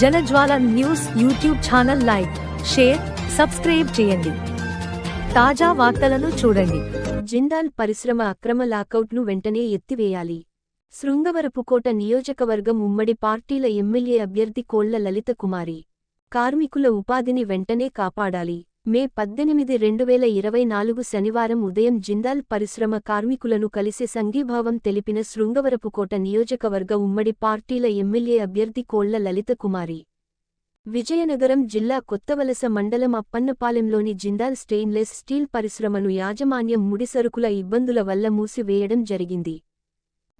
Jalajwala news YouTube channel like share subscribe చేయండి. తాజా వార్తలను చూడండి. జిందాల్ పరిశ్రమ అక్రమ లాకౌట్ను వెంటనే ఎత్తివేయాలి. శృంగవరపుకోట నియోజకవర్గం ఉమ్మడి పార్టీల ఎమ్మెల్యే అభ్యర్థి కోళ్ళ లలిత కుమారి. కార్మికుల ఉపాధిని వెంటనే కాపాడాలి. మే పద్దెనిమిది రెండు వేల ఇరవై నాలుగు శనివారం ఉదయం జిందాల్ పరిశ్రమ కార్మికులను కలిసి సంఘీభావం తెలిపిన శృంగవరపుకోట నియోజకవర్గ ఉమ్మడి పార్టీల ఎమ్మెల్యే అభ్యర్థి కోళ్ళ లలిత కుమారి. విజయనగరం జిల్లా కొత్తవలస మండలం అప్పన్నపాలెంలోని జిందాల్ స్టెయిన్లెస్ స్టీల్ పరిశ్రమను యాజమాన్యం ముడిసరుకుల ఇబ్బందుల వల్ల మూసివేయడం జరిగింది.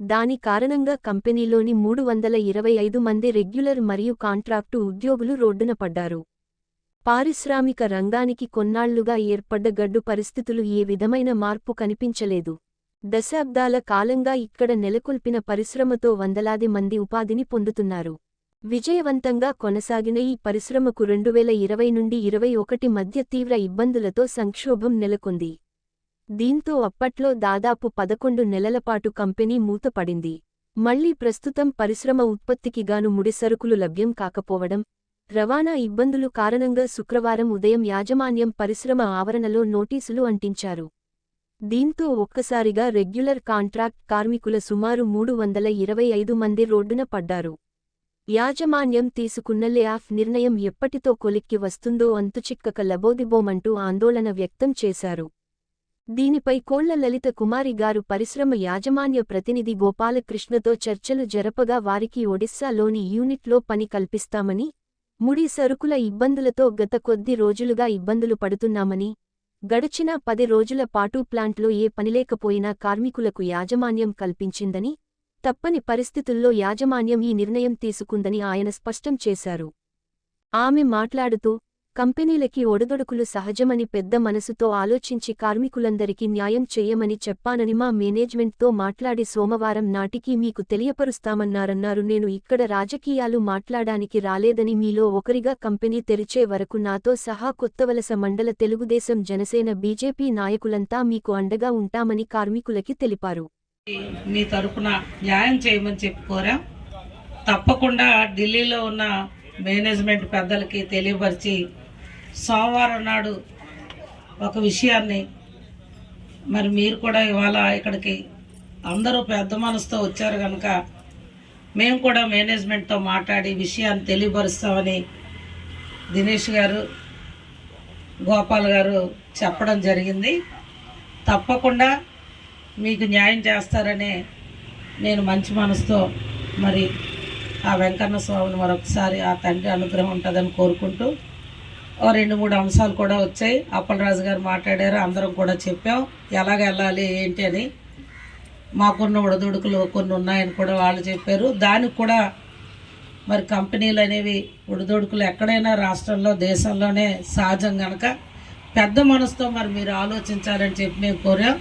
దాని కారణంగా కంపెనీలోని మూడు వందల ఇరవై ఐదు మంది రెగ్యులర్ మరియు కాంట్రాక్టు ఉద్యోగులు రోడ్డున పడ్డారు. పారిశ్రామిక రంగానికి కొన్నాళ్ళుగా ఏర్పడ్డ గడ్డు పరిస్థితులు ఏ విధమైన మార్పు కనిపించలేదు. దశాబ్దాల కాలంగా ఇక్కడ నెలకొల్పిన పరిశ్రమతో వందలాది మంది ఉపాధిని పొందుతున్నారు. విజయవంతంగా కొనసాగిన ఈ పరిశ్రమకు రెండువేల ఇరవై నుండి ఇరవై ఒకటి మధ్య తీవ్ర ఇబ్బందులతో సంక్షోభం నెలకొంది. దీంతో అప్పట్లో దాదాపు పదకొండు నెలలపాటు కంపెనీ మూతపడింది. మళ్ళీ ప్రస్తుతం పరిశ్రమ ఉత్పత్తికిగాను ముడిసరుకులు లభ్యం కాకపోవడం రవాణా ఇబ్బందులు కారణంగా శుక్రవారం ఉదయం యాజమాన్యం పరిశ్రమ ఆవరణలో నోటీసులు అంటించారు. దీంతో ఒక్కసారిగా రెగ్యులర్ కాంట్రాక్ట్ కార్మికుల సుమారు మూడు వందల ఇరవై ఐదు మంది రోడ్డున పడ్డారు. యాజమాన్యం తీసుకున్న లే ఆఫ్ నిర్ణయం ఎప్పటితో కొలిక్కి వస్తుందో అంతుచిక్కక లబోదిబోమంటూ ఆందోళన వ్యక్తం చేశారు. దీనిపై కోళ్ళ లలిత కుమారి గారు పరిశ్రమ యాజమాన్య ప్రతినిధి గోపాలకృష్ణతో చర్చలు జరపగా వారికి ఒడిస్సాలోని యూనిట్లో పని కల్పిస్తామని ముడి సరుకుల ఇబ్బందులతో గత కొద్ది రోజులుగా ఇబ్బందులు పడుతున్నామని గడిచిన పది రోజుల పాటు ప్లాంట్లో ఏ పనిలేకపోయినా కార్మికులకు యాజమాన్యం కల్పించిందని తప్పని పరిస్థితుల్లో యాజమాన్యం ఈ నిర్ణయం తీసుకుందని ఆయన స్పష్టం చేశారు. ఆమె మాట్లాడుతూ కంపెనీలకి ఒడదొడుకులు సహజమని పెద్ద మనసుతో ఆలోచించి కార్మికులందరికీ న్యాయం చెయ్యమని చెప్పానని మా మేనేజ్మెంట్తో మాట్లాడి సోమవారం నాటికి మీకు తెలియపరుస్తామన్నారన్నారు. నేను ఇక్కడ రాజకీయాలు మాట్లాడానికి రాలేదని మీలో ఒకరిగా కంపెనీ తెరిచే వరకు నాతో సహా కొత్తవలస మండల తెలుగుదేశం జనసేన బీజేపీ నాయకులంతా మీకు అండగా ఉంటామని కార్మికులకి తెలిపారు. మీ తరపున న్యాయం చేయమని చెప్పుకోరా తప్పకుండా ఢిల్లీలో ఉన్న మేనేజ్మెంట్ పెద్దలకి తెలియపరిచి సోమవారం నాడు ఒక విషయాన్ని మరి మీరు కూడా ఇవాళ ఇక్కడికి అందరూ పెద్ద మనసుతో వచ్చారు కనుక మేము కూడా మేనేజ్మెంట్తో మాట్లాడి విషయాన్ని తెలియపరుస్తామని దినేష్ గారు గోపాల్ గారు చెప్పడం జరిగింది. తప్పకుండా మీకు న్యాయం చేస్తారనే నేను మంచి మనసుతో మరి ఆ వెంకన్న స్వామిని మరొకసారి ఆ తండ్రి అనుగ్రహం ఉంటుందని కోరుకుంటూ రెండు మూడు అంశాలు కూడా వచ్చాయి. అప్పలరాజు గారు మాట్లాడారు అందరం కూడా చెప్పాం. ఎలాగ వెళ్ళాలి ఏంటి అని. మాకున్న ఉడదుడుకులు కొన్ని ఉన్నాయని కూడా వాళ్ళు చెప్పారు. దానికి కూడా మరి కంపెనీలు అనేవి ఉడదొడుకులు ఎక్కడైనా రాష్ట్రంలో దేశంలోనే సహజం కనుక పెద్ద మనసుతో మరి మీరు ఆలోచించాలని చెప్పి మేము కోరాం.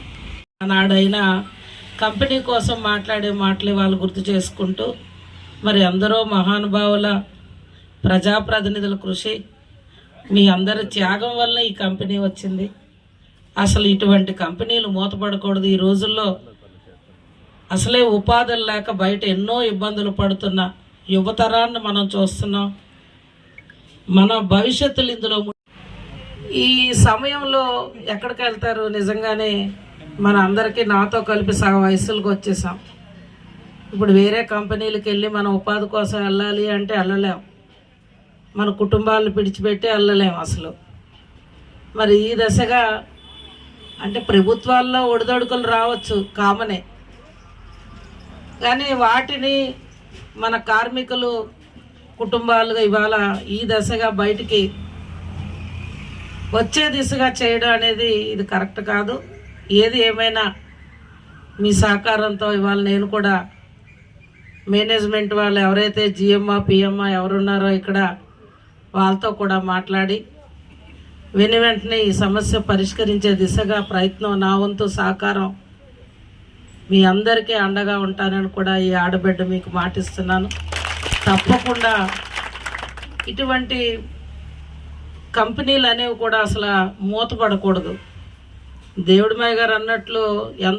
నాడైనా కంపెనీ కోసం మాట్లాడే మాటలు వాళ్ళు గుర్తు చేసుకుంటూ మరి అందరూ మహానుభావుల ప్రజాప్రతినిధుల కృషి మీ అందరి త్యాగం వల్ల ఈ కంపెనీ వచ్చింది. అసలు ఇటువంటి కంపెనీలు మూతపడకూడదు ఈ రోజుల్లో. అసలే ఉపాధులు లేక బయట ఎన్నో ఇబ్బందులు పడుతున్న యువతరాన్ని మనం చూస్తున్నాం. మన భవిష్యత్తులు ఇందులో ఈ సమయంలో ఎక్కడికి వెళ్తారు? నిజంగానే మన అందరికీ నాతో కలిపి సగం వయసులకు వచ్చేసాం. ఇప్పుడు వేరే కంపెనీలకు వెళ్ళి మనం ఉపాధి కోసం వెళ్ళాలి అంటే వెళ్ళలేము మన కుటుంబాలను పిడిచిపెట్టి వెళ్ళలేము అసలు. మరి ఈ దశగా అంటే ప్రభుత్వాల్లో ఒడిదొడుకులు రావచ్చు కామనే. కానీ వాటిని మన కార్మికులు కుటుంబాలుగా ఇవాళ ఈ దశగా బయటికి వచ్చే దిశగా చేయడం అనేది ఇది కరెక్ట్ కాదు. ఏది ఏమైనా మీ సహకారంతో ఇవాళ నేను కూడా మేనేజ్మెంట్ వాళ్ళు ఎవరైతే జిఎంఆ పిఎంఆ ఎవరున్నారో ఇక్కడ వాళ్ళతో కూడా మాట్లాడి వెను వెంటనే ఈ సమస్య పరిష్కరించే దిశగా ప్రయత్నం నా వంతు సహకారం మీ అందరికీ అండగా ఉంటానని కూడా ఈ ఆడబిడ్డ మీకు మాటిస్తున్నాను. తప్పకుండా ఇటువంటి కంపెనీలు అనేవి కూడా అసలు మూతపడకూడదు. దేవుడి గారు అన్నట్లు ఎంత